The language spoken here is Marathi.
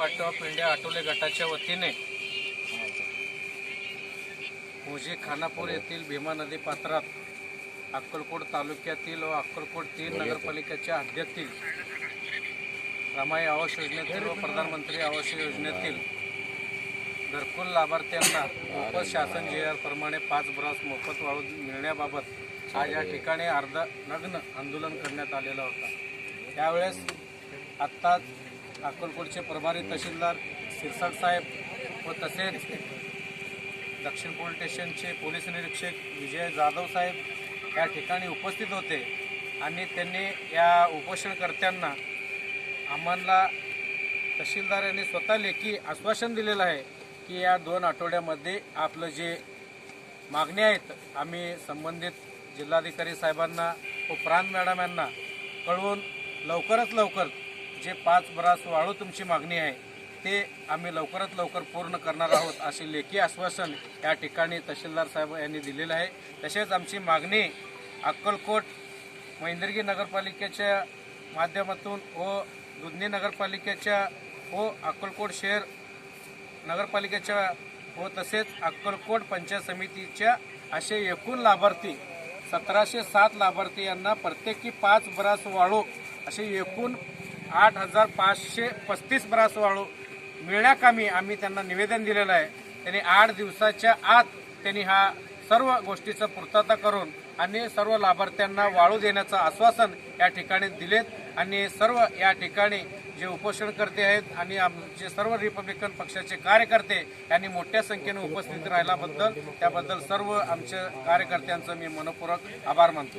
पार्टी ऑफ इंडिया आटोले गटाच्या वतीने. मोजे खानापूर येथील भीमा नदी पात्रात अक्कलकोट तालुक्यातील व अक्कलकोट तीन नगरपालिकेच्या हद्दीतील रमाई आवास योजनेतील व प्रधानमंत्री आवास योजनेतील घरकुल लाभार्थ्यांना मोफत शासन जी आर प्रमाणे पाच ब्रास मोफत वाळू मिळण्याबाबत आज या ठिकाणी अर्ध नग्न आंदोलन करण्यात आलेलं होतं. त्यावेळेस आत्ताच अक्कलकोटचे प्रभारी तहसीलदार शिरसाट साहेब व तसेच दक्षिण पोलीस स्टेशनचे पोलीस निरीक्षक विजय जाधव साहेब या ठिकाणी उपस्थित होते आणि त्यांनी या उपोषणकर्त्यांना आम्हाला तहसीलदार यांनी स्वतः लेखी आश्वासन दिलेलं आहे की या दोन आठवड्यामध्ये आपलं जे मागणी आहेत आम्ही संबंधित जिल्हाधिकारी साहेबांना व प्रांत मॅडम यांना कळवून लवकरात लवकर जे पाच बरास वाळू तुमची मागणी आहे ते आम्ही लवकरात लवकर पूर्ण करणार आहोत असे लेखी आश्वासन या ठिकाणी तहसीलदार साहेब यांनी दिलेलं आहे. तसेच आमची मागणी अक्कलकोट महेंद्रगी नगरपालिकेच्या माध्यमातून व दुधनी नगरपालिकेच्या व अक्कलकोट शहर नगरपालिकेच्या व तसेच अक्कलकोट पंचायत समितीच्या असे एकूण लाभार्थी सतराशे सात लाभार्थी यांना प्रत्येकी पाच बरास वाळू असे एकूण आठ हजार पाचशे पस्तीस ब्रास वाळू मिळण्याकामी आम्ही त्यांना निवेदन दिलेलं आहे. त्यांनी आठ दिवसाच्या आत त्यांनी हा सर्व गोष्टीचं पूर्तता करून आणि सर्व लाभार्थ्यांना वाळू देण्याचं आश्वासन या ठिकाणी दिलेत आणि सर्व या ठिकाणी जे उपोषणकर्ते आहेत आणि आमचे सर्व रिपब्लिकन पक्षाचे कार्यकर्ते यांनी मोठ्या संख्येने उपस्थित राहिल्याबद्दल त्याबद्दल सर्व आमच्या कार्यकर्त्यांचं मी मनपूर्वक आभार मानतो.